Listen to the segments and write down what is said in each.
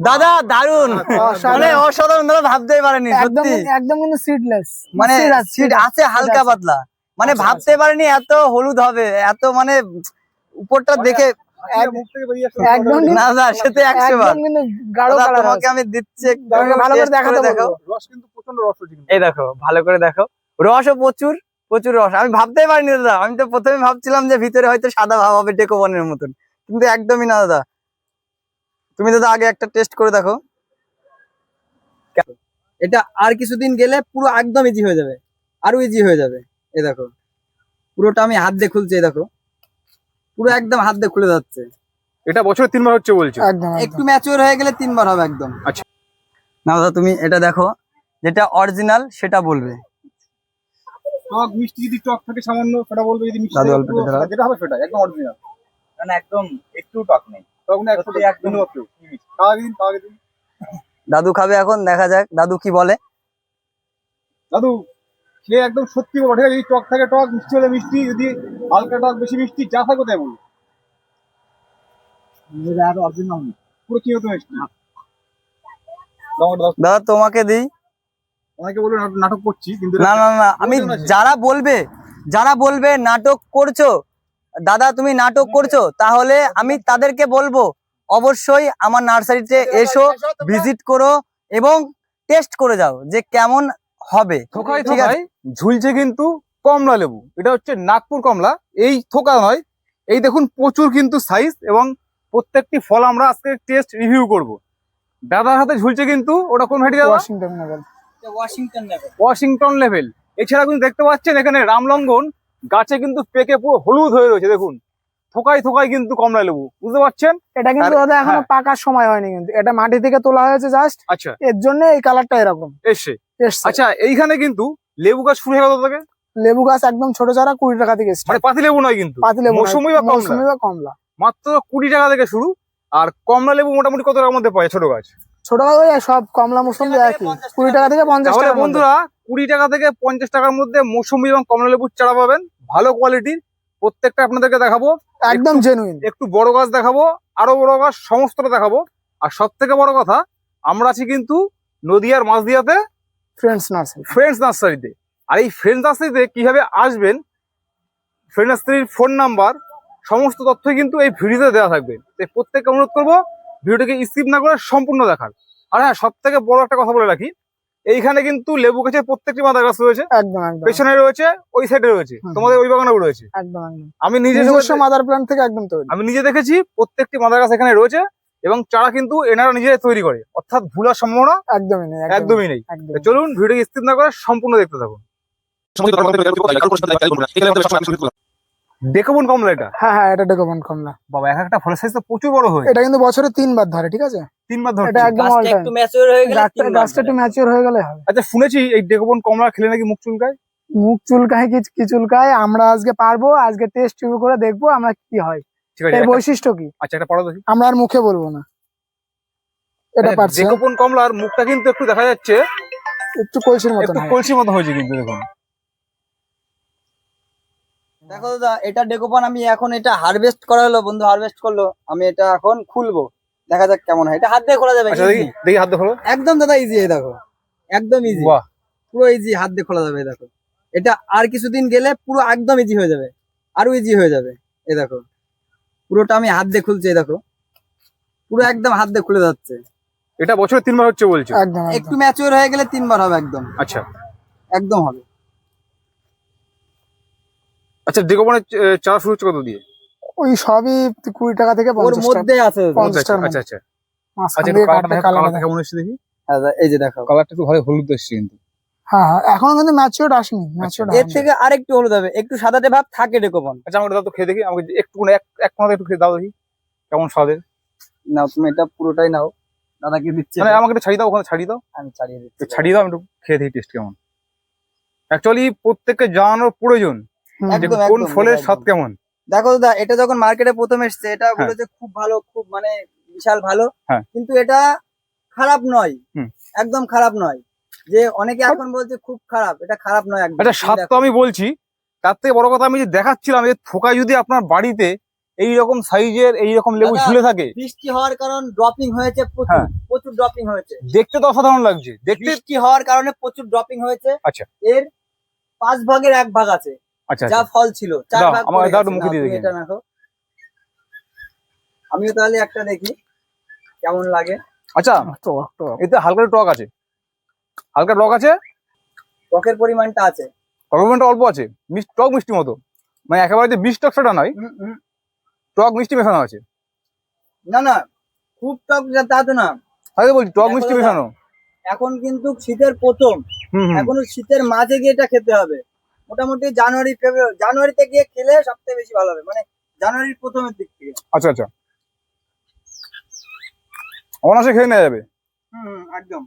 দাদা দারুণ অসাধারণ। মানে অসাধারণ দাদা ভাবতেই পারেনি একদম সত্যি। একদম কিন্তু সিডলেস মানে সিট আছে হালকা পাতলা। মানে ভাবতে পারেনি এত হলুদ হবে এত মানে উপরটা দেখে একদম কিন্তু- না না সে তো একশো বার। একদম কিন্তু গাঢ় দাদা, কালার তোমাকে আমি দিচ্ছি একটু। তোমাকে ভালো করে taste দেখাতে দেখো বলব। রস কিন্তু প্রচণ্ড রস হয়েছে কিন্তু। এই দেখো ভালো করে দেখো। রসও প্রচুর প্রচুর রস। আমি ভাবতেই পারিনি দাদা। আমি তো প্রথমে ভাবছিলাম যে ভিতরে হয়তো সাদা ভাব হবে ডেকোবনের মতন। কিন্তু একদমই না দাদা। তুমি দাদা আগে একটা টেস্ট করে দেখো। এটা আর কিছুদিন গেলে পুরো একদম ইজি হয়ে যাবে। আরও ইজি হয়ে যাবে। এই দেখো। পুরোটা আমি হাত দিয়ে খুলছি এই দেখো। পুরো একদম হাত দিয়ে খুলে যাচ্ছে। এটা বছরে তিনবার হচ্ছে বলছে? একদম একটু ম্যাচিওর হয়ে গেলে তিনবার হবে একদম। আচ্ছা। না দাদা তুমি এটা দেখো। যেটা অরিজিনাল সেটা বলবে। টক মিষ্টি যদি টক থাকে সামান্য সেটা বলবে। যদি মিষ্টি। যেটা হবে সেটা একদম অরিজিনাল মানে একদম একটু টক নেই। দিন দিন দাদু খাবে এখন দেখা যাক। দাদু কি বলে? দাদু সে একদম সত্যি আছে যদি টক থাকে টক মিষ্টি হলে মিষ্টি যদি হালকা টক বেশি মিষ্টি যা থাকে তাই বলব পুরো কি হতো মিষ্টি। দাও, দাও। দাদা। তোমাকে দিই। অনেকে বলবে নাটক- নাটক করছি কিন্তু না না না আমি যারা বলবে যারা বলবে নাটক করছ দাদা তুমি নাটক করছ তাহলে আমি তাদেরকে বলব অবশ্যই আমার নার্সারিতে এসো ভিজিট করো এবং টেস্ট করে যাও যে কেমন হবে। থোকায় ঠিক আছে? ঝুলছে কিন্তু কমলা লেবু। এটা হচ্ছে নাগপুর কমলা। এই থোকা নয় এই দেখুন প্রচুর কিন্তু সাইজ এবং প্রত্যেকটি ফল আমরা আজকে টেস্ট রিভিউ করব। দাদার হাতে ঝুলছে কিন্তু ওটা কোন ভ্যাটি দাদা? ওয়াশিংটন ওয়াশিংটন ওয়াশিংটন লেভেল এছাড়া কিন্তু দেখতে পাচ্ছেন এখানে রামলঙ্গন গাছে কিন্তু পেকে পুরো হলুদ হয়ে রয়েছে দেখুন। থোকায় থোকায় কিন্তু কমলা লেবু বুঝতে পারছেন? এটা কিন্তু দাদা এখনও হ্যাঁ। পাকার সময় হয়নি কিন্তু। এটা মাটি থেকে তোলা হয়েছে জাস্ট আচ্ছা। এর জন্য এই কালারটা এরকম। এসে আচ্ছা এইখানে কিন্তু লেবু গাছ শুরু হয়ে গেল থেকে লেবু গাছ একদম ছোট চারা কুড়ি টাকা থেকে। মানে পাতি লেবু নয় কিন্তু। পাতি লেবু নয়, মৌসুমি বা কমলা? মৌসুমি বা কমলা। মাত্র কুড়ি টাকা থেকে শুরু আর কমলা লেবু মোটামুটি কত টাকার মধ্যে পায় ছোট গাছ? ছোট ওই সব কমলা মৌসুমি একই। কুড়ি টাকা থেকে পঞ্চাশ টাকা বন্ধুরা কুড়ি টাকা থেকে পঞ্চাশ টাকার মধ্যে মৌসুমি এবং কমলা লেবুর চারা পাবেন। ভালো কোয়ালিটির। প্রত্যেকটা আপনাদেরকে দেখাবো। একদম জেনুইন একটু বড় গাছ দেখাবো আরও বড় গাছ সমস্তটা দেখাবো। আর সব থেকে বড় কথা আমরা আছি কিন্তু নদিয়ার মাঝদিয়াতে ফ্রেন্ডস নার্সারি ফ্রেন্ডস নার্সারিতে আর এই ফ্রেন্ডস নার্সারিতে কীভাবে আসবেন ফ্রেন্ড নার্সারির ফোন নাম্বার সমস্ত তথ্যই কিন্তু এই ভিডিওতে দেওয়া থাকবে। তাই প্রত্যেককে অনুরোধ করব ভিডিওটাকে স্কিপ না করে সম্পূর্ণ দেখার আর হ্যাঁ সব থেকে বড় একটা কথা বলে রাখি এইখানে কিন্তু লেবু গাছের প্রত্যেকটি মাদার গাছ রয়েছে পেছনে রয়েছে ওই সাইডে রয়েছে তোমাদের ওই বাগানেও রয়েছে আমি নিজে মাদার প্ল্যান্ট থেকে একদম তৈরি আমি নিজে দেখেছি প্রত্যেকটি মাদার গাছ এখানে রয়েছে এবং চারা কিন্তু এনারা নিজেরাই তৈরি করে অর্থাৎ ভুলার সম্ভাবনা একদমই নেই একদমই নেই চলুন ভিডিও স্কিপ না করে সম্পূর্ণ দেখতে থাকুন দেখুন কমলা এটা? হ্যাঁ হ্যাঁ এটা ডেকোবন কমলা। বাবা এক একটা ফলের সাইজ তো প্রচুর বড় হয় এটা কিন্তু বছরে তিনবার ধরে ঠিক আছে? তিনবার এটা ধরছে একদম অল টাইম একটু ম্যাচিওর হয়ে গেলে গাছটা একটু ম্যাচিওর হয়ে গেলে হবে। আচ্ছা শুনেছি এই ডেকোবন কমলা খেলে নাকি মুখ চুলকায়? মুখ চুলকায় কি কি চুলকায়? আমরা আজকে পারব আজকে টেস্ট শুরু করে দেখব আমরা কি হয়। ঠিক আছে এর বৈশিষ্ট্য কি? আচ্ছা একটা পড়া দেখি। আমরা আর মুখে বলব না। এটা পারছে ডেকোবন কমলার মুখটা কিন্তু একটু দেখা যাচ্ছে। একটু কলসির মতো একটু কলসির মতো হয়েছে কিন্তু দেখুন। দেখো দাদা এটা ডেকোপান আমি এখন এটা হারভেস্ট করা হলো বন্ধু হারভেস্ট করল। আমি এটা এখন খুলবো। দেখা যাক কেমন হয়। এটা হাত দিয়ে খোলা যাবে আচ্ছা দেখি হাত দিয়ে দেখো একদম দাদা ইজি এই দেখো। একদম ইজি বাহ। পুরো ইজি হাত দিয়ে খোলা যাবে এই দেখো। এটা আর কিছুদিন গেলে পুরো একদম ইজি হয়ে যাবে। আরও ইজি হয়ে যাবে এই দেখো। পুরোটা আমি হাত দিয়ে খুলছি এই দেখো। পুরো একদম হাত দিয়ে খুলে যাচ্ছে। এটা বছরে তিনবার হচ্ছে বলছো? একদম একটু ম্যাচিওর হয়ে গেলে তিনবার হবে একদম। আচ্ছা। একদম হবে। আচ্ছা আহ, চারা শুরু হচ্ছে কত দিয়ে? ওই সবই কুড়ি টাকা থেকে ওর মধ্যে আছে পঞ্চাশ আচ্ছা আচ্ছা আচ্ছা। আচ্ছা হ্যাঁ দাদা, এই যে দেখো কালারটা একটু ভালো হলুদ এসছে কিন্তু। হ্যাঁ হ্যাঁ এখনও কিন্তু ম্যাচিওর আসেনি ম্যাচিওর এর থেকে আরেকটু হলুদ হবে। একটু ভাব থাকে আচ্ছা দাও তো খেয়ে দেখি আমাকে একটু এক একটু খেয়ে দাও দেখি কেমন স্বাদের। নাও তুমি এটা পুরোটাই নাও। দাদাকে দিচ্ছে মানে আমাকে একটু ছাড়িয়ে দাও ওখানে ছাড়িয়ে দাও। আমি ছাড়িয়ে দিচ্ছি। ছাড়িয়ে দাও আমি একটু খেয়ে দেখি টেস্ট কেমন। অ্যাকচুয়ালি প্রত্যেককে জানানোর প্রয়োজন একদম, কোন ফলের স্বাদ কেমন? দেখো দাদা এটা যখন মার্কেটে প্রথম এসছে এটা হ্যাঁ। বলেছে খুব ভালো খুব মানে বিশাল ভালো। হ্যাঁ। কিন্তু এটা খারাপ নয়। একদম খারাপ নয়। যে অনেকে এখন বলছে খুব খারাপ এটা খারাপ নয় একদম। আচ্ছা তুমি স্বাদ তো আমি বলছি। তার থেকে বড় কথা আমি যে দেখাচ্ছিলাম যে থোকা যদি আপনার বাড়িতে এই রকম সাইজের এই রকম লেবু ঝুলে থাকে। বৃষ্টি হওয়ার কারণ ড্রপিং হয়েছে প্রচুর হ্যাঁ। প্রচুর ড্রপিং হয়েছে। দেখতে তো অসাধারণ লাগছে। দেখতে বৃষ্টি হওয়ার কারণে প্রচুর ড্রপিং হয়েছে। আচ্ছা। এর পাঁচ ভাগের এক ভাগ আছে। আচ্ছা যা আচ্ছা। ফল ছিল চার ভাগ আমাকে দাও, মুখে দিয়ে দেখি। এটা রাখো আমিও তাহলে একটা দেখি কেমন লাগে। আচ্ছা টক টক এতে হালকা টক আছে। হালকা টক আছে? টকের পরিমাণটা আছে। টকমেন্ট অল্প আছে। মিষ্টি টক মিষ্টি মতো। মানে একেবারে যে বিষ টক সেটা নয়। টক মিষ্টি মেশানো আছে। না না খুব টক যা তা তো না। তাই বলছি টক মিষ্টি মেশানো। এখন কিন্তু শীতের প্রথম। এখনও শীতের মাঝে গিয়ে এটা খেতে হবে। মোটামুটি জানুয়ারি ফেব্রুয়ারি জানুয়ারিতে গিয়ে খেলে সবথেকে বেশি ভালো হবে। মানে জানুয়ারির প্রথমের দিক থেকে। আচ্ছা আচ্ছা। অনাসে খেয়ে নেওয়া যাবে? হুম একদম।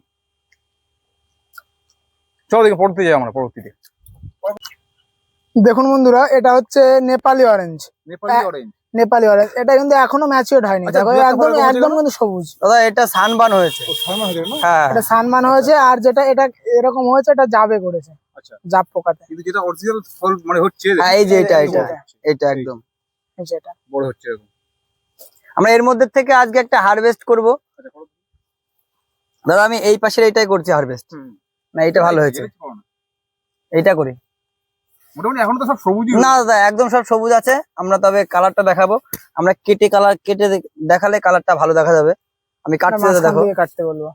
চলো দেখি পড়তে যাই আমরা পরবর্তীতে দেখুন বন্ধুরা এটা হচ্ছে Nepali orange Nepali orange Nepali orange এটা কিন্তু এখনও ম্যাচিওর হয়নি। আচ্ছা, দেখো একদম একদম কিন্তু সবুজ। দাদা এটা সানবান হয়েছে। হয়ে না? এটা সানমান হয়েছে আর যেটা এটা এরকম হয়েছে এটা যাবে করেছে। আচ্ছা। জাব পোকাতে। কিন্তু যেটা অরিজিনাল ফল মানে হচ্ছে হ্যাঁ, এই যে এটা এটা এটা একদম। এই যে এটা। বড় হচ্ছে এরকম। আমরা এর মধ্যে থেকে আজকে একটা হারভেস্ট করব। আচ্ছা, দাদা আমি এই পাশের এইটাই করছি হারভেস্ট না এটা ভালো হয়েছে। এটা এইটা করি। মোটামুটি এখন তো সব সবুজই না দাদা একদম সব সবুজ আছে। আমরা তবে কালারটা দেখাবো। আমরা কেটে কালার কেটে দেখালে কালারটা ভালো দেখা যাবে। আমি মাঝখান দেখো। কাটতে বলব।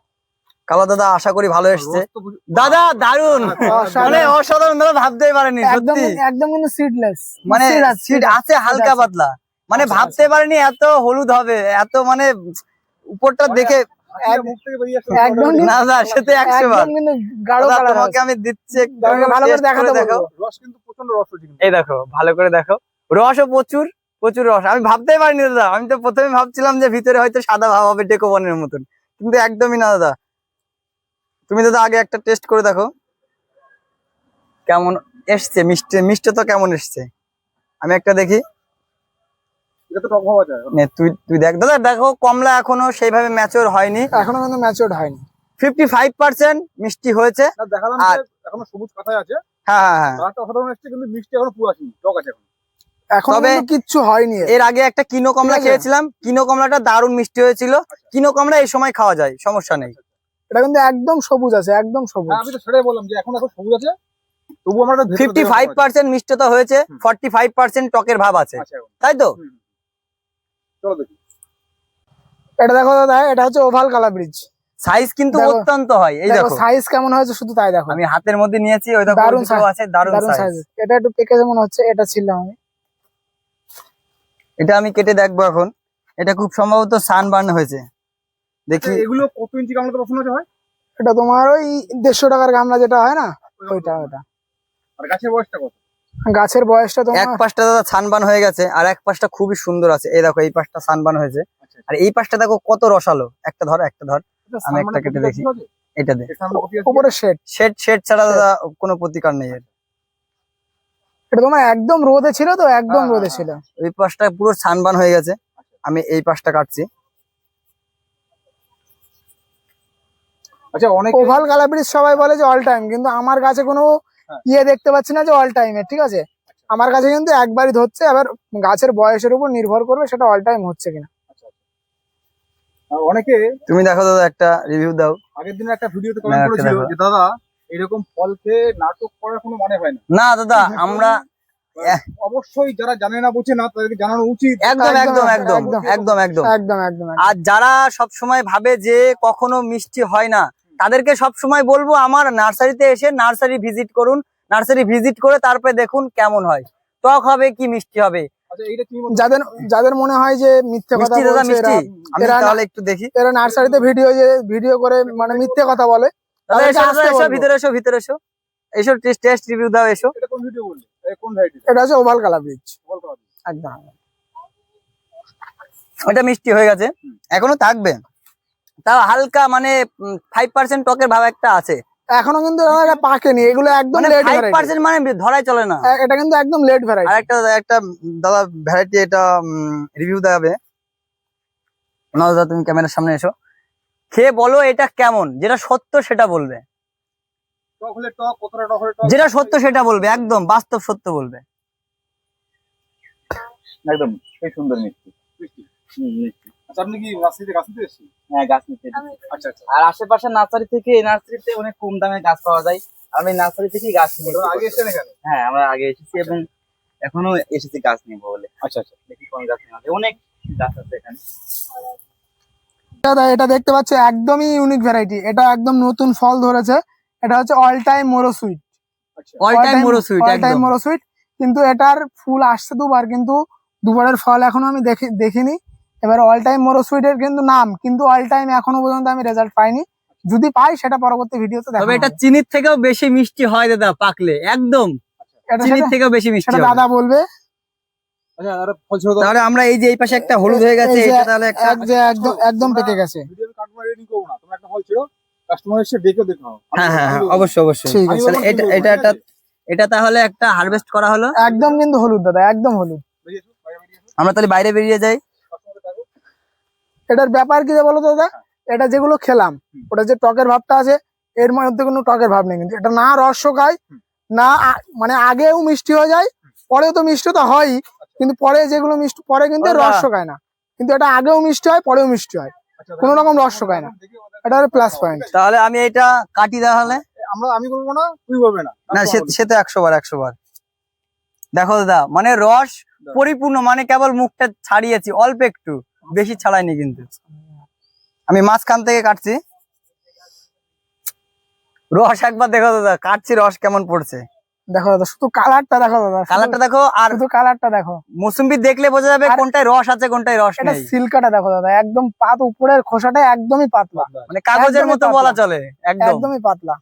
কালার দাদা আশা করি ভালো এসছে। দাদা দারুণ অসাধারণ। মানে অসাধারণ দাদা ভাবতেই পারেনি একদম সত্যি। একদম কিন্তু সিডলেস মানে সিট আছে হালকা পাতলা। মানে ভাবতে পারিনি এত হলুদ হবে এত মানে উপরটা মানে দেখে। রসও প্রচুর প্রচুর রস। আমি ভাবতেই পারিনি দাদা। আমি তো প্রথমে ভাবছিলাম যে ভিতরে হয়তো সাদা ভাব হবে ডেকোবনের মতন। কিন্তু একদমই না দাদা। তুমি দাদা আগে একটা টেস্ট করে দেখো। কেমন এসছে? মিষ্টি মিষ্টি তো কেমন এসছে? আমি একটা দেখি। এটা তো টক হওয়া যায়। তুই তুই দেখ। দাদা দেখো কমলা এখনও সেইভাবে ম্যাচিওর হয়নি। এখনও কিন্তু ম্যাচিওর হয়নি। ফিফটি ফাইভ পার্সেন্ট মিষ্টি হয়েছে। দেখালাম এখনও সবুজ পাতায় আছে। হ্যাঁ হ্যাঁ হ্যাঁ। অসাধারণ এসছে কিন্তু মিষ্টি এখনও পুরো আসেনি। টক আছে এখন। এখন তবে- কিচ্ছু হয়নি। এর। এর আগে একটা কিনো কমলা খেয়েছিলাম। কিনো কমলাটা দারুণ মিষ্টি হয়েছিল। কিনো কমলা এই সময় খাওয়া যায় সমস্যা নেই। এটা কিন্তু একদম সবুজ আছে একদম সবুজ। হ্যাঁ, আমি তো সেটাই বললাম যে এখন এখন সবুজ আছে তবু আমরা ফিফটি ফাইভ পার্সেন্ট মিষ্টতা হয়েছে। ফর্টি ফাইভ পার্সেন্ট টকের ভাব আছে। আছে তাই তো? চলো দেখি। এটা দেখো দাদা এটা হচ্ছে ওভাল কালা ব্রিজ। সাইজ কিন্তু অত্যন্ত হয় এই দেখো সাইজ কেমন হয়েছে শুধু তাই দেখো। আমি হাতের মধ্যে নিয়েছি ওই দেখো দারুণ আছে দারুণ সাইজ সাইজ এটা একটু পেকে যেমন হচ্ছে এটা ছিল আমি। এটা আমি কেটে দেখব এখন। এটা খুব সম্ভবত সানবার্ন হয়েছে। দেখি। আচ্ছা, এগুলো কত ইঞ্চি গামলাতে বসানো হয় এটা তোমার ওই দেড়শো টাকার গামলা যেটা হয় না? ওইটা ওইটা। আর গাছের বয়সটা কত? গাছের বয়সটা এক পাশটা দাদা সানবান হয়ে গেছে আর এক পাশটা খুবই সুন্দর আছে। এই দেখো এই পাশটা সানবান হয়েছে। আচ্ছা। আর এই পাশটা দেখো কত রসালো। একটা ধর একটা ধর। আমি একটা কেটে দেখি। এটা দে। এর সামনে কপি আছে? উপরে শেড শেড শেড ছাড়া দাদা কোনো প্রতিকার নেই এর। এটা তোমার একদম রোদে ছিল তো? একদম হ্যাঁ, রোদে হ্যাঁ, ছিল। ওই পাশটা পুরো সানবান হয়ে গেছে। আমি এই পাশটা কাটছি। আচ্ছা অনেক ওভাল কালা সবাই বলে যে অল টাইম কিন্তু আমার কাছে কোনো হ্যাঁ। ইয়ে দেখতে পাচ্ছি না যে অল টাইমের ঠিক আছে? আমার কাছে কিন্তু একবারই ধরছে এবার গাছের বয়সের উপর নির্ভর করবে সেটা অল টাইম হচ্ছে কিনা। অনেকে তুমি দেখো দাদা একটা রিভিউ দাও। আগের দিনে একটা ভিডিওতে কমেন্ট করেছিল যে দাদা এরকম ফল খেয়ে নাটক করার কোনো মানে হয় না। না দাদা আমরা অবশ্যই যারা জানে না বোঝে না তাদেরকে জানানো উচিত। একদম একদম, একদম একদম একদম। একদম একদম। একদম একদম একদম। আর যারা সব সময় ভাবে যে কখনো মিষ্টি হয় না তাদেরকে সব সময় বলব আমার নার্সারিতে এসে নার্সারি ভিজিট করুন। নার্সারি ভিজিট করে তারপরে দেখুন কেমন হয়। টক হবে কি মিষ্টি হবে? আচ্ছা যাদের যাদের মনে হয় যে মিথ্যে কথা বলছে এরা তাহলে একটু দেখি। এরা নার্সারিতে ভিডিও যে ভিডিও করে মানে মিথ্যে কথা বলে এসো ভিতরে এসো ভিতরে এসো। এসো টেস্ট রিভিউ দাও এসো। এটা কোন ভিডিও বললি? কোন ভ্যারাইটি এটা হচ্ছে ওভাল কালা ব্রিজ। একদম। ওটা মিষ্টি হয়ে গেছে। এখনও থাকবে। তাও হালকা মানে ফাইভ পার্সেন্ট টকের ভাব একটা আছে। এখনও কিন্তু পাকেনি এগুলো একদম মানে লেট ভ্যারাইটি পার্সেন্ট মানে ধরাই চলে না। এটা কিন্তু একদম লেট ভ্যারাইটি আর একটা একটা দাদা ভ্যারাইটি এটা রিভিউ দেখাবে। না দাদা তুমি ক্যামেরার সামনে এসো। খেয়ে বলো এটা কেমন যেটা সত্য সেটা বলবে। টক হলে টক কতটা টক হলে টক। যেটা সত্য সেটা বলবে একদম বাস্তব সত্য বলবে। একদম সুন্দর মিষ্টি। মিষ্টি। হুম, মিষ্টি। আপনি কি নার্সারিতে গাছ নিতে এসেছেন? হ্যাঁ গাছ নিতে আচ্ছা আচ্ছা। আর আশেপাশের নার্সারি থেকে এই নার্সারিতে অনেক কম দামে গাছ পাওয়া যায়। আমি নার্সারি থেকেই গাছ নিয়ে আগে এসেছেন এখানে? হ্যাঁ আমরা আগে এসেছি এবং এখনও এসেছি গাছ নিবো বলে। আচ্ছা আচ্ছা। দেখি কোন গাছ নেওয়া যায়। অনেক গাছ আছে এখানে। দাদা এটা দেখতে পাচ্ছ একদমই ইউনিক ভ্যারাইটি এটা একদম নতুন ফল ধরেছে। এটা হচ্ছে অল টাইম মোরো সুইট আচ্ছা। অল টাইম মোরো সুইট অল টাইম মোরো সুইট কিন্তু এটার ফুল আসছে দুবার কিন্তু দুবারের ফল এখনও আমি দেখি দেখিনি। এবার অল টাইম মোরো সুইটের কিন্তু নাম কিন্তু অল টাইম এখনও পর্যন্ত আমি রেজাল্ট পাইনি। যদি পাই সেটা পরবর্তী ভিডিওতে তবে দেখাবো এটা চিনির থেকেও বেশি মিষ্টি হয় দাদা পাকলে। একদম। এটা চিনির থেকেও বেশি মিষ্টি সেটা দাদা বলবে। আচ্ছা তাহলে আমরা এই যে এই পাশে একটা হলুদ হয়ে গেছে এটা তাহলে একটা যে একদম একদম পেকে গেছে। ভিডিও কাটবো রেডি করব না। তোমার একটা ফল ছিল কাস্টমার এসে দেখে দেখো হ্যাঁ হ্যাঁ হ্যাঁ অবশ্যই অবশ্যই। ঠিক আছে এটা এটা একটা এটা তাহলে একটা হারভেস্ট করা হলো। একদম কিন্তু হলুদ দাদা একদম হলুদ। আমরা তাহলে বাইরে বেরিয়ে যাই। এটার ব্যাপার কি যে বলো তো দাদা? এটা যেগুলো খেলাম ওটা যে টকের ভাবটা আছে এর মধ্যে কোনো টকের ভাব নেই কিন্তু। এটা না রস শোকায় না মানে আগেও মিষ্টি হয়ে যায় পরেও তো মিষ্টি তো হয়ই কিন্তু পরে যেগুলো মিষ্টি পরে কিন্তু রস শোকায় না। কিন্তু এটা আগেও মিষ্টি হয় পরেও মিষ্টি হয়। কোনো রকম রস শোকায় না। এটা প্লাস পয়েন্ট তাহলে আমি এটা কাটি তাহলে? আমরা আমি বলব না তুই করবে না। না সে সে তো একশো বার একশো বার। দেখো দাদা মানে রস পরিপূর্ণ মানে কেবল মুখটা ছাড়িয়েছি অল্প একটু। বেশি ছাড়াইনি কিন্তু। আমি মাঝখান থেকে কাটছি। রস একবার দেখো দাদা কাটছি রস কেমন পড়ছে। দেখো দাদা শুধু কালারটা দেখো দাদা কালারটা দেখো আর শুধু কালারটা দেখো। মৌসুম্বি দেখলে বোঝা যাবে কোনটায় রস আছে কোনটায় রস এটা নেই। সিল্কাটা দেখো দাদা একদম পাত উপরের খোসাটা একদমই পাতলা। মানে কাগজের মতো বলা চলে একদম। একদমই পাতলা।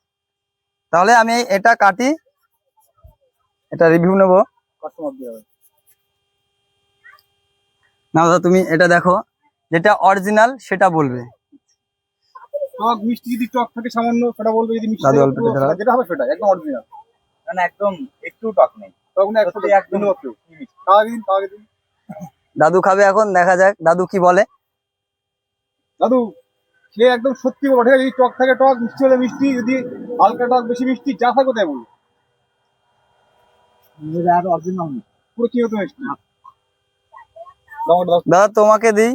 তাহলে আমি এটা কাটি এটা রিভিউ নেব। কাস্টমার দিয়ে হবে। না দাদা তুমি এটা দেখো। যেটা অরিজিনাল সেটা বলবে। টক মিষ্টি যদি টক থাকে সামান্য সেটা বলবে যদি মিষ্টি দাদু অল্প। যেটা হবে সেটা একদম অরিজিনাল মানে একদম একটু টক নেই। একদম দিন দিন দাদু খাবে এখন দেখা যাক। দাদু কি বলে? দাদু সে একদম সত্যি আছে? যদি টক থাকে টক মিষ্টি হলে মিষ্টি যদি হালকা টক বেশি মিষ্টি যা থাকে তাই বলব। আর অরিজিনাল পুরো কি হতো মিষ্টি। দাদা তোমাকে দিই।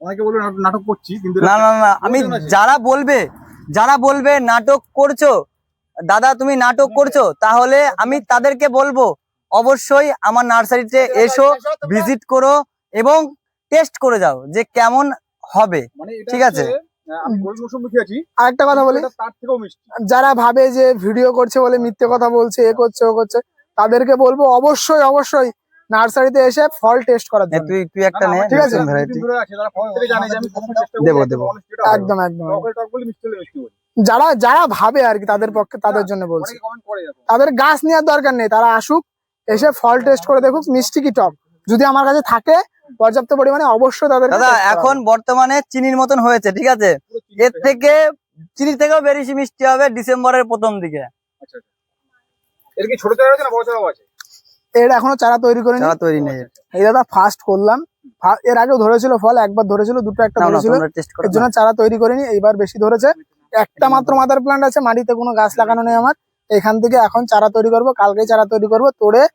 অনেকে বলবে নাটক- করছি কিন্তু না না না আমি যারা বলবে যারা বলবে নাটক করছ দাদা তুমি নাটক করছ তাহলে আমি তাদেরকে বলব অবশ্যই আমার নার্সারিতে এসো ভিজিট করো এবং টেস্ট করে যাও যে কেমন হবে। মানে ঠিক আছে। আরেকটা কথা বলি। এটা তার থেকেও মিষ্টি। যারা ভাবে যে ভিডিও করছে বলে মিথ্যে কথা বলছে এ করছে ও করছে তাদেরকে বলব অবশ্যই অবশ্যই নার্সারিতে এসে ফল টেস্ট করার জন্য। তুই তুই একটা না, ঠিক আছে। দেবো, একদম দেবো। একদম একদম। যারা যারা ভাবে আর কি তাদের পক্ষে তাদের জন্য বলছি। তাদের গাছ নেওয়ার দরকার নেই তারা আসুক এসে ফল টেস্ট করে দেখুক মিষ্টি কি টক। যদি আমার কাছে থাকে পর্যাপ্ত পরিমাণে অবশ্যই তাদের দাদা এখন বর্তমানে চিনির মতন হয়েছে ঠিক আছে? এর থেকে চিনির থেকেও বেশি মিষ্টি হবে ডিসেম্বরের প্রথম দিকে। আচ্ছা, আচ্ছা। এর কি ছোট চারা আছে না বড় চারাও আছে? এর এখনও চারা তৈরি করিনি। যারা তৈরি নেই। এই দাদা ফার্স্ট করলাম। এর আগেও ধরেছিল ফল একবার ধরেছিল দুটো একটা ধরেছিল। করো এর জন্য চারা তৈরি করিনি এইবার বেশি ধরেছে। একটা মাত্র মাদার প্ল্যান্ট আছে মাটিতে কোনো গাছ লাগানো নেই আমার। এখান থেকে এখন চারা তৈরি করব কালকে চারা তৈরি করব তোড়ে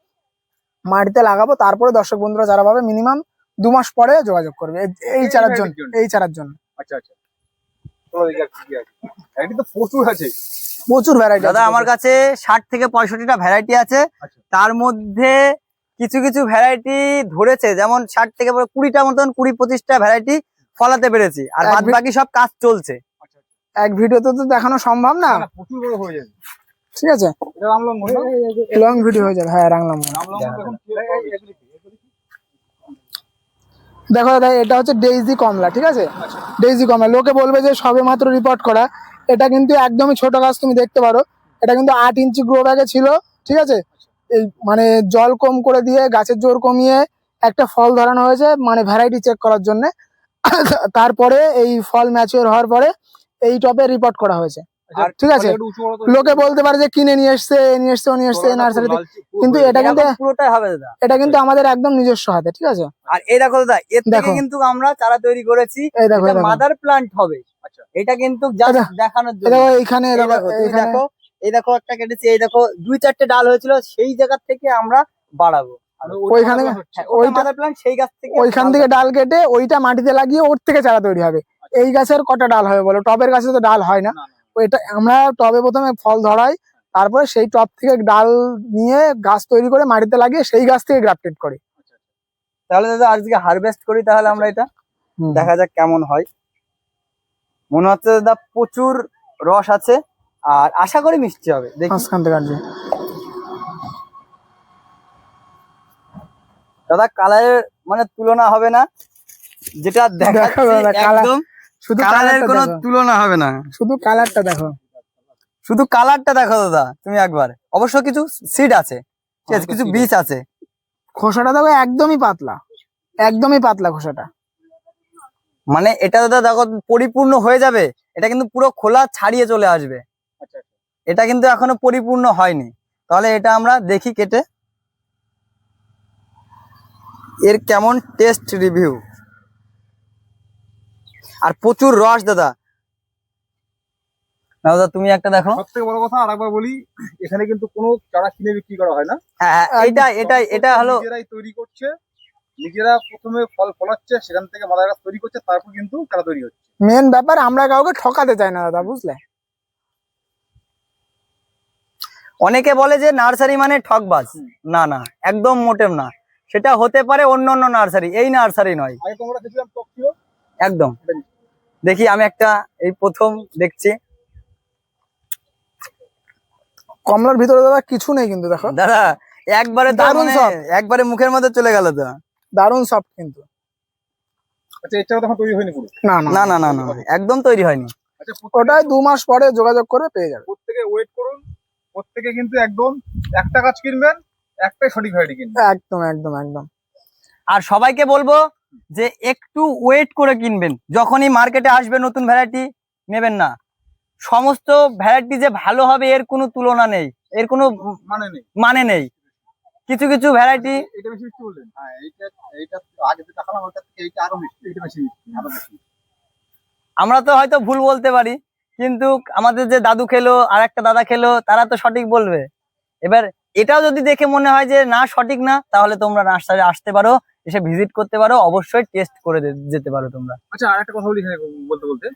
মাটিতে লাগাবো তারপরে দর্শক বন্ধুরা যারা পাবে মিনিমাম দু মাস পরে যোগাযোগ করবে। এই- চারার জন্য। এই চারার জন্য। আচ্ছা আচ্ছা। তো প্রচুর আছে। প্রচুর ভ্যারাইটি দাদা আমার কাছে ষাট থেকে পঁয়ষট্টিটা ভ্যারাইটি আছে। আচ্ছা। তার মধ্যে কিছু কিছু ভ্যারাইটি ধরেছে যেমন ষাট থেকে কুড়িটা মতন কুড়ি পঁচিশটা ভ্যারাইটি ফলাতে পেরেছি। আর বাদ বাকি সব কাজ চলছে। আচ্ছা আচ্ছা। এক ভিডিওতে তো দেখানো সম্ভব না? না, না, প্রচুর বড় হয়ে যাবে। ঠিক আছে। লং ভিডিও হয়ে যাবে। হ্যাঁ রাংলাম? দেখো দাদা এটা হচ্ছে ডেইজি কমলা ঠিক আছে? ডেইজি কমলা লোকে বলবে যে সবে মাত্র রিপোর্ট করা। এটা কিন্তু একদমই ছোট গাছ, তুমি দেখতে পারো। এটা কিন্তু আট ইঞ্চি গ্রো ব্যাগে ছিল, ঠিক আছে? এই মানে জল কম করে দিয়ে, গাছের জোর কমিয়ে একটা ফল ধরানো হয়েছে মানে ভ্যারাইটি চেক করার জন্য। তারপরে এই ফল ম্যাচিওর হওয়ার পরে এই টপে রিপোর্ট করা হয়েছে। ঠিক আছে। লোকে বলতে পারে যে কিনে নিয়ে এসছে নিয়ে এসছে নিয়ে এসছে নার্সারিতে। কিন্তু এটা কিন্তু পুরোটাই হবে দাদা। এটা কিন্তু আমাদের একদম নিজস্ব হাতে ঠিক আছে? আর এই দেখো দাদা এর থেকে দেখো। কিন্তু আমরা চারা তৈরি করেছি। দেখো মাদার প্লান্ট হবে। আচ্ছা। এটা কিন্তু just দেখানোর এই জন্য। এই দেখো এই দেখো একটা কেটেছি এই দেখো দুই চারটে ডাল হয়েছিল সেই জায়গা থেকে আমরা বাড়াবো। ওইখানে ওইটা- ওইটা সেই গাছ থেকে ওইখান থেকে ডাল কেটে ওইটা মাটিতে লাগিয়ে ওর থেকে চারা তৈরি হবে। এই গাছের কটা ডাল হবে বলো? টবের গাছে তো ডাল হয় না। না। আমরা টবে প্রথমে ফল ধরাই তারপরে সেই টব থেকে ডাল নিয়ে গাছ তৈরি করে মাটিতে লাগিয়ে সেই গাছ থেকে গ্রাফটেড করি। তাহলে দাদা আজকে হারভেস্ট করি তাহলে আমরা এটা? দেখা যাক কেমন হয়। মনে হচ্ছে দাদা প্রচুর রস আছে আর আশা করি মিষ্টি হবে। দেখি। দাদা কালারের মানে তুলনা হবে না যেটা দেখা একদম শুধু কালারের কোনো তুলনা হবে না। শুধু কালারটা দেখো। শুধু কালারটা দেখো দাদা তুমি একবার। অবশ্য কিছু সিড আছে ঠিক আছে কিছু বীজ আছে। খোসাটা দেখো একদমই পাতলা একদমই পাতলা খোসাটা। মানে এটা দাদা দেখো পরিপূর্ণ হয়ে যাবে এটা কিন্তু পুরো খোলা ছাড়িয়ে চলে আসবে। আচ্ছা, এটা কিন্তু এখনও পরিপূর্ণ হয়নি। তাহলে এটা আমরা দেখি কেটে। এর কেমন টেস্ট রিভিউ আর প্রচুর রস দাদা। না দাদা তুমি একটা দেখো। সব থেকে বড় কথা আরেকবার বলি এখানে কিন্তু কোনো চারা কিনে বিক্রি করা হয় না। হ্যাঁ এটা এটা এটা হলো নিজেরাই তৈরি করছে। নিজেরা প্রথমে ফল ফলাচ্ছে সেখান থেকে মাদার গাছ তৈরি করছে তারপর কিন্তু চারা তৈরি হচ্ছে। মেন ব্যাপার আমরা কাউকে ঠকাতে চাই না দাদা বুঝলে? অনেকে বলে যে নার্সারি মানে ঠকবাজ। না না একদম মোটেম না। সেটা হতে পারে অন্য অন্য নার্সারি এই নার্সারি নয়। একদম। দেখি আমি একটা এই প্রথম দেখছি। কমলার ভিতরে দাদা কিছু নেই কিন্তু দেখো। দাদা একবারে তো দারুণ মানে সব। একবারে মুখের মধ্যে চলে গেল তো। দারুণ সফট কিন্তু। আচ্ছা তখন তৈরি হয়নি পুরো? না না না না। না একদম তৈরি হয়নি। আচ্ছা ওটাই দু মাস পরে যোগাযোগ করে পেয়ে যাবে। প্রত্যেকে ওয়েট করুন। প্রত্যেকে কিন্তু একদম একটা গাছ কিনবেন একটাই সঠিক ভ্যারাইটি কিনবেন। একদম একদম একদম। আর সবাইকে বলব যে একটু ওয়েট করে কিনবেন। যখনই মার্কেটে আসবে নতুন ভ্যারাইটি নেবেন না। সমস্ত ভ্যারাইটি যে ভালো হবে এর কোনো তুলনা নেই। এর কোনো মানে নেই। মানে নেই। কিছু কিছু ভ্যারাইটি এটা বেশি মিষ্টি বললেন? হ্যাঁ এইটা এইটা আগে যে দেখালাম ওটা থেকে এইটা আরও মিষ্টি এটা বেশি মিষ্টি আরও বেশি আমরা তো হয়তো ভুল বলতে পারি কিন্তু আমাদের যে দাদু খেলো আর একটা দাদা খেলো তারা তো সঠিক বলবে। এবার এটাও যদি দেখে মনে হয় যে না সঠিক না তাহলে তোমরা নার্সারি আসতে পারো। এসে ভিজিট করতে পারো অবশ্যই টেস্ট করে যেতে পারো তোমরা। আচ্ছা আর একটা কথা বলি এখানে বলতে বলতে।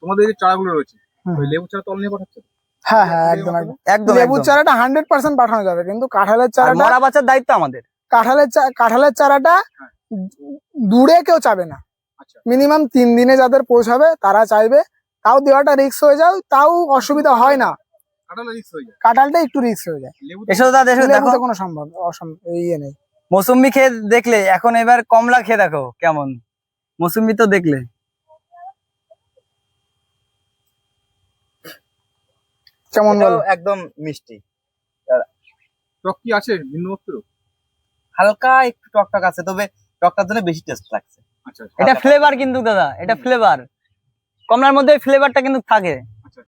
তোমাদের যে চারাগুলো রয়েছে ওই লেবু চারা তল নিয়ে পাঠাচ্ছে? হ্যাঁ হ্যাঁ একদম একদম লেবুর চারাটা হান্ড্রেড পার্সেন্ট পাঠানো যাবে কিন্তু কাঁঠালের চারাটা মরা বাচ্চার দায়িত্ব আমাদের। কাঁঠালের চা- কাঁঠালের চারাটা হ্যাঁ। দূরে কেউ চাবে না। আচ্ছা। মিনিমাম তিন দিনে যাদের পৌঁছাবে তারা চাইবে তাও দেওয়াটা রিস্ক হয়ে যায় তাও অসুবিধা হয় না। হয়ে কাঁঠালটা একটু রিস্ক হয়ে যায়। লেবু এসো দাদা দেখো। কোনো সম্ভব অসম ইয়ে নেই। মৌসুম্বি খেয়ে দেখলে এখন এবার কমলা খেয়ে দেখো কেমন। মৌসুম্বি তো দেখলে। কেমন একদম মিষ্টি। টক কি আছে ভিন্নত্ব হালকা একটু টকটক আছে তবে টকটার জন্য বেশি টেস্ট লাগছে। আচ্ছা আচ্ছা। এটা ফ্লেভার কিন্তু দাদা এটা ফ্লেভার কমলার মধ্যে ফ্লেভারটা কিন্তু থাকে।